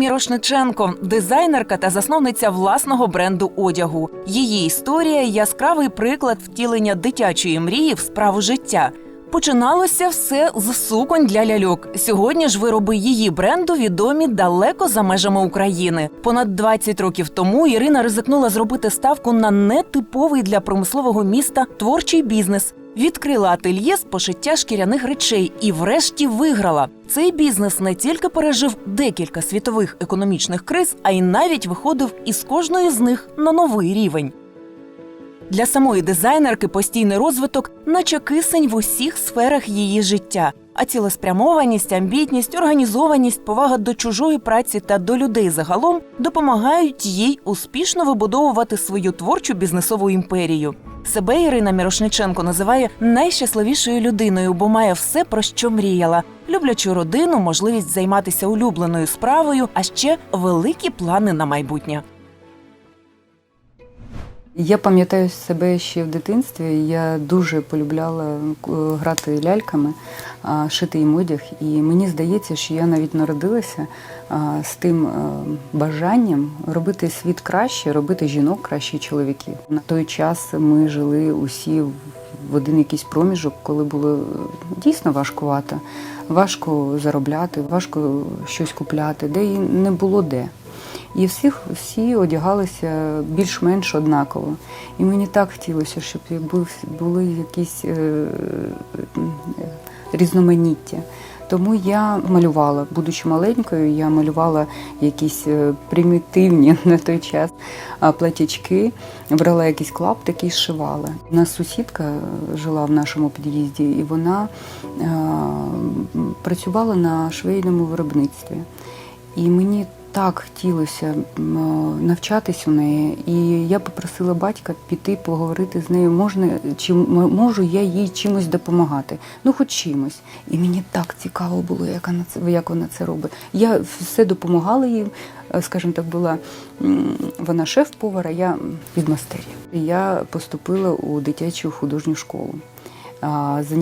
Мірошниченко, дизайнерка та засновниця власного бренду одягу. Її історія яскравий приклад втілення дитячої мрії в справу життя. Починалося все з суконь для ляльок. Сьогодні ж вироби її бренду відомі далеко за межами України. Понад 20 років тому Ірина ризикнула зробити ставку на нетиповий для промислового міста творчий бізнес. Відкрила ательє з пошиття шкіряних речей і, врешті, виграла. Цей бізнес не тільки пережив декілька світових економічних криз, а й навіть виходив із кожної з них на новий рівень. Для самої дизайнерки постійний розвиток, наче кисень в усіх сферах її життя. А цілеспрямованість, амбітність, організованість, повага до чужої праці та до людей загалом допомагають їй успішно вибудовувати свою творчу бізнесову імперію. Себе Ірина Мірошниченко називає найщасливішою людиною, бо має все, про що мріяла: люблячу родину, можливість займатися улюбленою справою, а ще великі плани на майбутнє. Я пам'ятаю себе ще в дитинстві. Я дуже полюбляла е, грати ляльками, шити їм одяг. І мені здається, що я навіть народилася з тим е, бажанням робити світ краще, робити жінок краще чоловіків. На той час ми жили усі в один якийсь проміжок, коли було дійсно важкувато. Важко заробляти, важко щось купляти, де і не було де. І всіх всі одягалися більш-менш однаково. І мені так хотілося, щоб були якісь е, е, різноманіття. Тому я малювала, будучи маленькою, я малювала якісь е, примітивні на той час платячки, брала якісь клаптики і зшивала. У нас сусідка жила в нашому під'їзді, і вона е, працювала на швейному виробництві. І мені так хотілося навчатись у неї, і я попросила батька піти поговорити з нею. Можна чи можу я їй чимось допомагати? Ну, хоч чимось. І мені так цікаво було, як вона це як вона це робить. Я все допомагала їй, е, скажімо так, була вона шеф-повара, я підмастер'я. Я поступила у дитячу художню школу.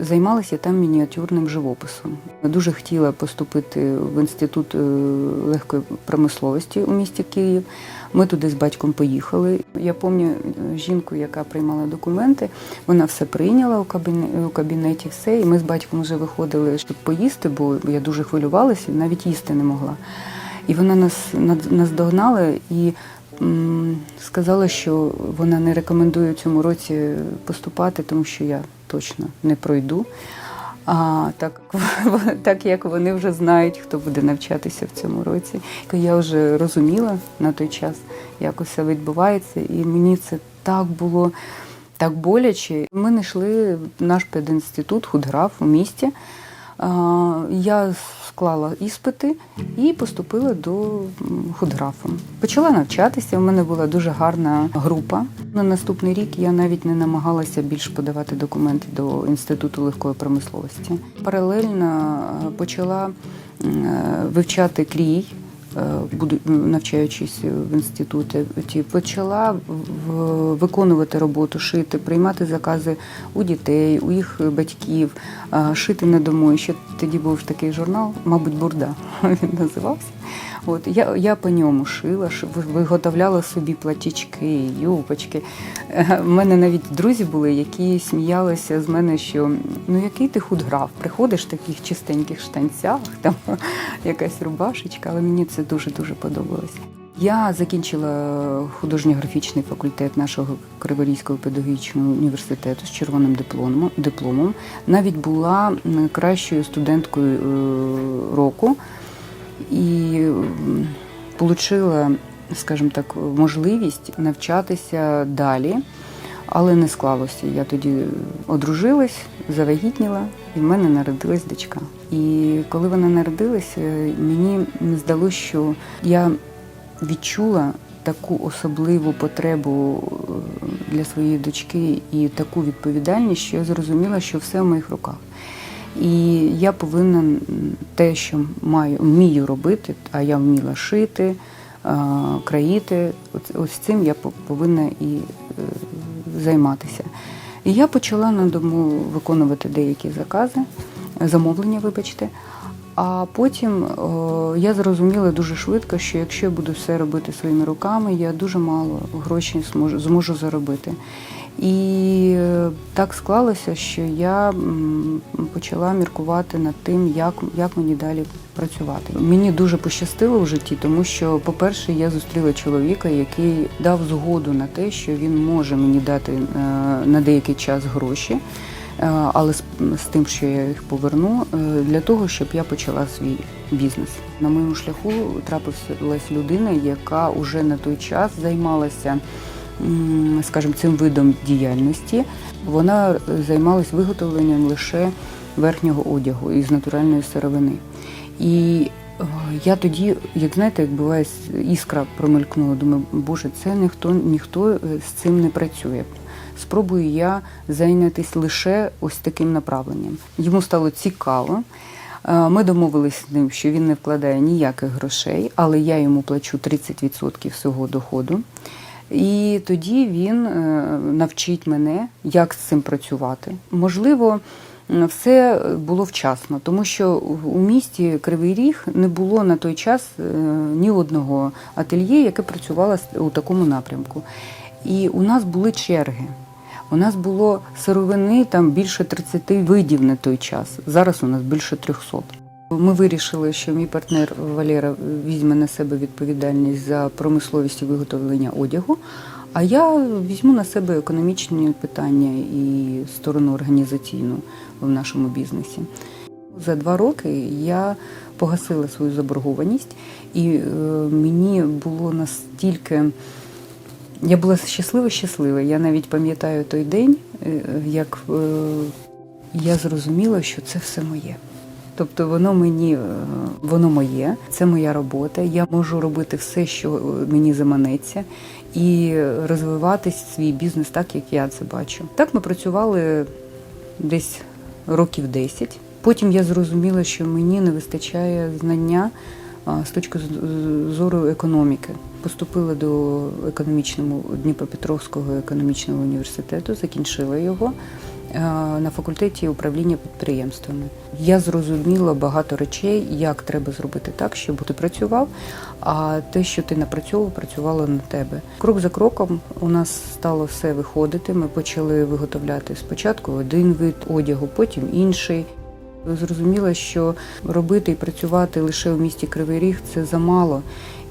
Займалася там мініатюрним живописом. Дуже хотіла поступити в інститут е, легкої промисловості у місті Київ. Ми туди з батьком поїхали. Я пам'ятаю е, жінку, яка приймала документи. Вона все прийняла у кабінеті, у кабінеті, все. І ми з батьком вже виходили, щоб поїсти, бо я дуже хвилювалася, навіть їсти не могла. І вона нас над- наздогнала і м, сказала, що вона не рекомендує цьому році поступати, тому що я точно не пройду. А так, так як вони вже знають, хто буде навчатися в цьому році. Я вже розуміла на той час, як усе відбувається, і мені це так було так боляче. Ми знайшли наш пединститут худграф у місті. Я склала іспити і поступила до худграфа. Почала навчатися. У мене була дуже гарна група. На наступний рік я навіть не намагалася більше подавати документи до інституту легкої промисловості. Паралельно е, почала е, вивчати крій. Е, навчаючись в інституті, почала виконувати роботу, шити, приймати закази у дітей, у їх батьків, шити на дому. Ще тоді був такий журнал, мабуть, Бурда він називався. От я, я по ньому шила, виготовляла собі платічки, юбочки. Е, У мене навіть друзі були, які сміялися з мене, що ну який ти худграф, приходиш в таких чистеньких штанцях, там якась рубашечка, але мені це дуже дуже подобалося. Я закінчила художньо-графічний факультет нашого Криворізького педагогічного університету з червоним дипломом. дипломом. Навіть була кращою студенткою е, року і отримала, скажімо так, можливість навчатися далі, але не склалося. Я тоді одружилась, завагітніла, і в мене народилась дочка. І коли вона народилася, мені здалося, що я відчула таку особливу потребу е, для своєї дочки і таку відповідальність, що я зрозуміла, що все в моїх руках. І я повинна те, що маю, вмію робити, а я вміла шити, е, країти. Ось- цим я по- повинна і е, займатися. І я почала на дому виконувати деякі закази, замовлення, вибачте. А потім о, я зрозуміла дуже швидко, що якщо я буду все робити своїми руками, я дуже мало грошей зможу, зможу заробити. І е, так склалося, що я почала міркувати над тим, як, як мені далі працювати. Мені дуже пощастило в житті, тому що, по-перше, я зустріла чоловіка, який дав згоду на те, що він може мені дати е, на деякий час гроші. Е, але з, тим, що я їх поверну, для того, щоб я почала свій бізнес. На моєму шляху трапилась людина, яка вже на той час займалася, скажімо, цим видом діяльності. Вона займалась виготовленням лише верхнього одягу із натуральної сировини. І е, я тоді, як знаєте, як буває, іскра промелькнула, думаю, боже, це ніхто ніхто е, з цим не працює. Спробую я зайнятися лише ось таким направленням. Йому стало цікаво. Е, Ми домовилися з ним, що він не вкладає ніяких грошей, але я йому плачу 30% свого доходу. І тоді він е, навчить мене, як з цим працювати. Можливо, все було вчасно, тому що у місті Кривий Ріг не було на той час е, ні одного ательє, яке працювало у такому напрямку. І у нас були черги. У нас було сировини там більше 30 видів на той час. Зараз у нас більше 300. Ми вирішили, що мій партнер Валера візьме на себе відповідальність за промисловість і виготовлення одягу, а я візьму на себе економічні питання і сторону організаційну в нашому бізнесі. За два роки я погасила свою заборгованість, і е, мені було настільки. Я була щаслива, щаслива. Я навіть пам'ятаю той день, е, як е, я зрозуміла, що це все моє. Тобто воно мені, е, воно моє, це моя робота. Я можу робити все, що е, мені заманеться, і розвивати свій бізнес так, як я це бачу. Так ми працювали десь років 10. Потім я зрозуміла, що мені не вистачає знання з точки зору економіки. Поступила до економічного Дніпропетровського економічного університету, закінчила його на факультеті управління підприємствами. Я зрозуміла багато речей, як треба зробити так, щоб ти працював, а те, що ти напрацьовував, працювало на тебе. Крок за кроком у нас стало все виходити. Ми почали виготовляти спочатку один вид одягу, потім інший. Зрозуміла, що робити і працювати лише в місті Кривий Ріг це замало.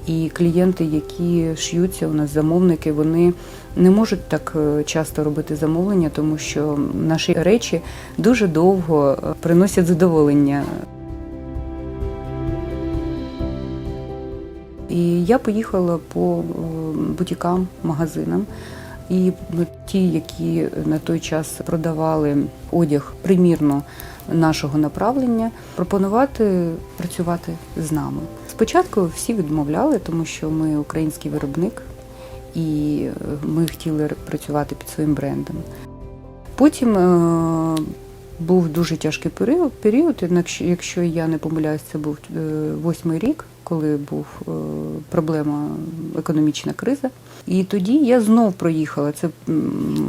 І клієнти, які ш'ються, у нас замовники, вони не можуть так е, часто робити замовлення, тому що наші речі дуже довго е, приносять задоволення. І я поїхала по е, бутікам, магазинам. І ті, які на той час продавали одяг примірно нашого направлення, пропонувати працювати з нами. Спочатку всі відмовляли, тому що ми український виробник, і е, ми хотіли працювати під своїм брендом. Потім е, був дуже тяжкий період, період, якщо- я не помиляюсь, це був е, восьмий рік, коли був проблема економічна криза. І тоді я знов проїхала. Це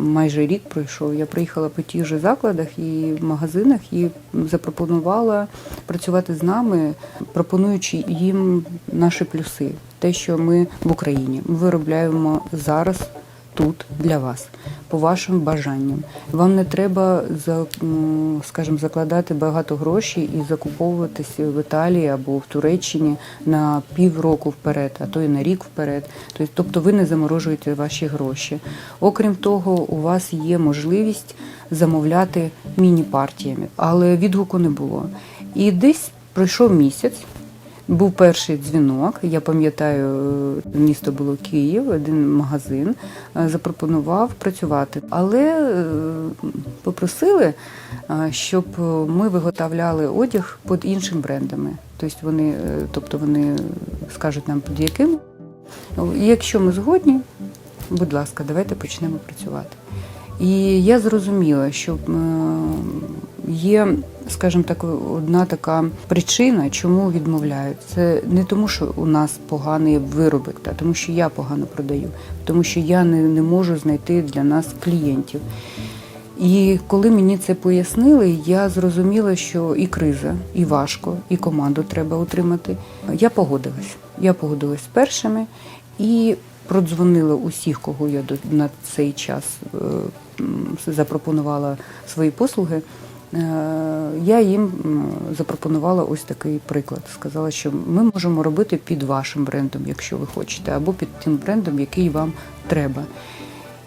майже рік пройшов. Я приїхала по тих же закладах і магазинах і запропонувала працювати з нами, пропонуючи їм наші плюси. Те, що ми в Україні ми виробляємо зараз тут для вас, по вашим бажанням. Вам не треба скажімо, закладати багато грошей і закуповуватися в Італії або в Туреччині на півроку вперед, а то й на рік вперед. Тобто ви не заморожуєте ваші гроші. Окрім того, у вас є можливість замовляти міні-партіями, але відгуку не було. І десь пройшов місяць. Був перший дзвінок. Я пам'ятаю, місто було Київ, один магазин е, запропонував працювати, але е, попросили, е, щоб ми виготовляли одяг під іншими брендами. Тобто вони, тобто вони скажуть нам під яким. Якщо ми згодні, будь ласка, давайте почнемо працювати. І я зрозуміла, що є, скажімо так, одна така причина, чому відмовляють. Це не тому, що у нас поганий виробик, а тому, що я погано продаю, тому що я не, не можу знайти для нас клієнтів. І коли мені це пояснили, я зрозуміла, що і криза, і важко, і команду треба утримати. Я погодилась. Я погодилась з першими і продзвонила усіх, кого я на цей час е, запропонувала свої послуги. Е, Я їм запропонувала ось такий приклад. Сказала, що ми можемо робити під вашим брендом, якщо ви хочете, або під тим брендом, який вам треба.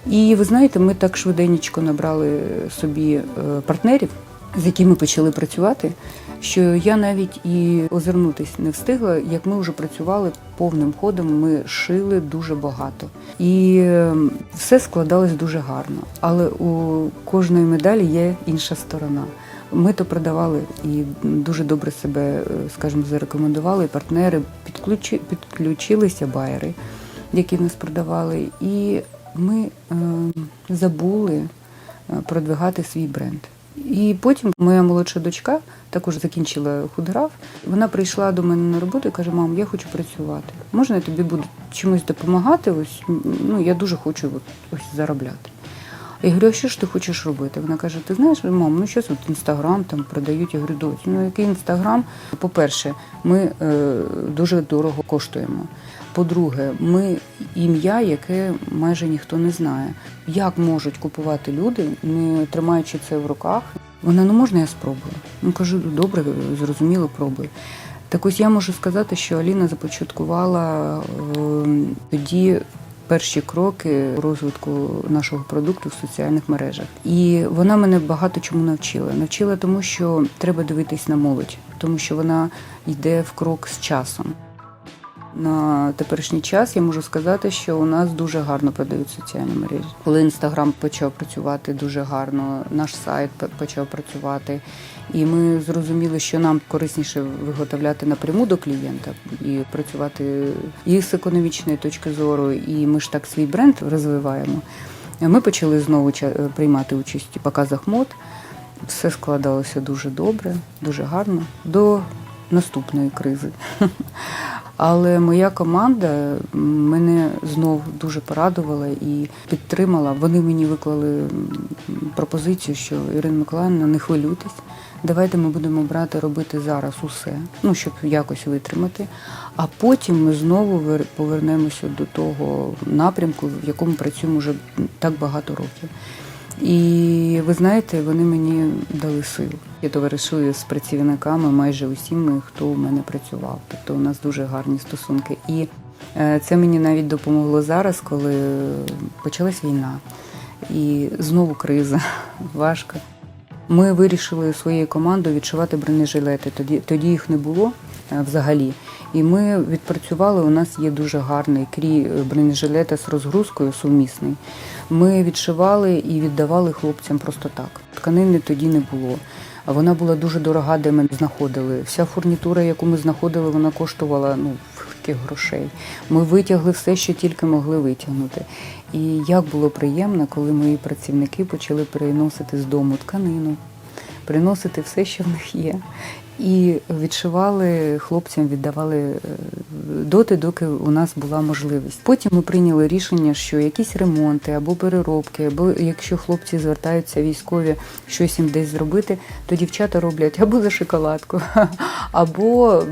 І ви знаєте, ми так швиденько набрали собі е, партнерів, з якими почали працювати, що я навіть і озирнутись не встигла, як ми вже працювали повним ходом, ми шили дуже багато. І е, все складалось дуже гарно. Але у кожної медалі є інша сторона. Ми то продавали і дуже добре себе, е, скажімо, зарекомендували. Партнери підключи, підключилися байери, які нас продавали, і ми е, забули е, продвигати свій бренд. І потім моя молодша дочка також закінчила худграф. Вона прийшла до мене на роботу і каже: Мам, я хочу працювати. Можна я тобі буду чимось допомагати? Ось ну я дуже хочу от, ось заробляти. Я говорю, а що ж ти хочеш робити? Вона каже: Ти знаєш, мам, ну щось от інстаграм там продають. Я говорю, доць, ну який інстаграм? По-перше, ми е, дуже дорого коштуємо. По-друге, ми ім'я, яке майже ніхто не знає. Як можуть купувати люди, не тримаючи це в руках? Вона ну можна я спробую? Ну кажу, добре, зрозуміло, пробуй. Так ось я можу сказати, що Аліна започаткувала е, тоді перші кроки розвитку нашого продукту в соціальних мережах. І вона мене багато чому навчила. Навчила тому, що треба дивитись на молодь, тому що вона йде в крок з часом. На теперішній час я можу сказати, що у нас дуже гарно продають соціальні мережі. Коли інстаграм почав працювати дуже гарно, наш сайт почав працювати, і ми зрозуміли, що нам корисніше виготовляти напряму до клієнта і працювати і з економічної точки зору, і ми ж так свій бренд розвиваємо. Ми почали знову приймати участь у показах мод. Все складалося дуже добре, дуже гарно до наступної кризи. Але моя команда мене знов дуже порадувала і підтримала. Вони мені виклали пропозицію, що Ірина Миколаївна, не хвилюйтесь. Давайте ми будемо брати робити зараз усе, ну щоб якось витримати. А потім ми знову вер- повернемося до того напрямку, в якому працюємо вже так багато років. І ви знаєте, вони мені дали сил. Я товаришую з працівниками майже усіми, хто у мене працював. Тобто у нас дуже гарні стосунки. І е, це мені навіть допомогло зараз, коли почалась війна. І знову криза, важко. Ми вирішили своєю командою відшивати бронежилети. Тоді, тоді їх не було взагалі. І ми відпрацювали. У нас є дуже гарний крій бронежилета з розгрузкою сумісний. Ми відшивали і віддавали хлопцям просто так. Тканини тоді не було. А вона була дуже дорога, де ми знаходили. Вся фурнітура, яку ми знаходили, вона коштувала ну таких грошей. Ми витягли все, що тільки могли витягнути. І як було приємно, коли мої працівники почали переносити з дому тканину, приносити все, що в них є. І відшивали хлопцям, віддавали е, доти, доки у нас була можливість. Потім ми прийняли рішення, що якісь ремонти або переробки, або якщо хлопці звертаються військові щось їм десь зробити, то дівчата роблять або за шоколадку, або е,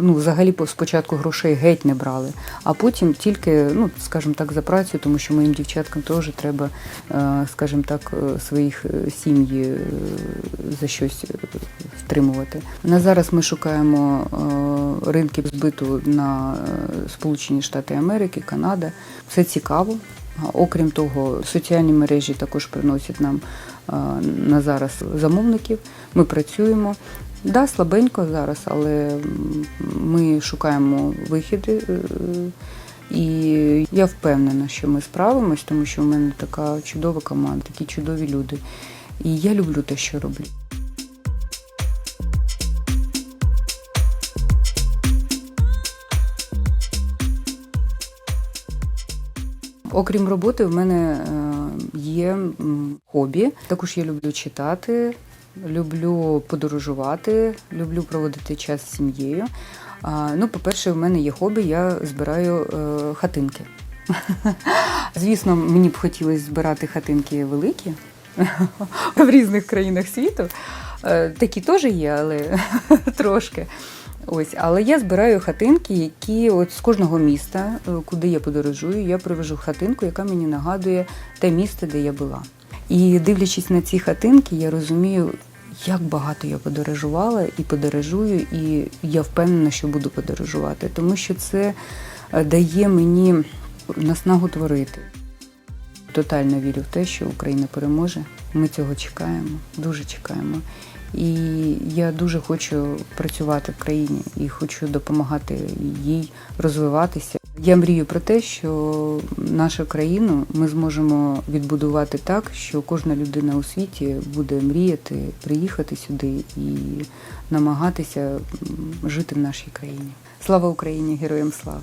ну, взагалі по- спочатку грошей геть не брали, а потім тільки, ну скажімо так, за працю, тому що моїм дівчаткам теж треба, е, скажімо так, своїх сім'ї за щось втримувати. На зараз ми шукаємо е, ринки збиту на е, Сполучені Штати Америки, Канада. Все цікаво. Окрім того, соціальні мережі також приносять нам е, на зараз замовників. Ми працюємо. Да, слабенько зараз, але ми шукаємо вихіди. І я впевнена, що ми справимось, тому що в мене така чудова команда, такі чудові люди. І я люблю те, що роблю. Окрім роботи, в мене е, є хобі. Також я люблю читати, люблю подорожувати, люблю проводити час з сім'єю. Ну, по-перше, в мене є хобі, я збираю е, хатинки. Звісно, мені б хотілося збирати хатинки великі, в різних країнах світу. Е, Такі теж є, але трошки. Ось, але я збираю хатинки, які от з кожного міста, е, куди я подорожую, я привожу хатинку, яка мені нагадує те місце, де я була. І дивлячись на ці хатинки, я розумію, як багато я подорожувала і подорожую, і я впевнена, що буду подорожувати, тому що це е, дає мені наснагу творити. Тотально вірю в те, що Україна переможе. Ми цього чекаємо, дуже чекаємо. І я дуже хочу працювати в країні і хочу допомагати їй розвиватися. Я мрію про те, що нашу країну ми зможемо відбудувати так, що кожна людина у світі буде мріяти приїхати сюди і намагатися жити в нашій країні. Слава Україні! Героям слава!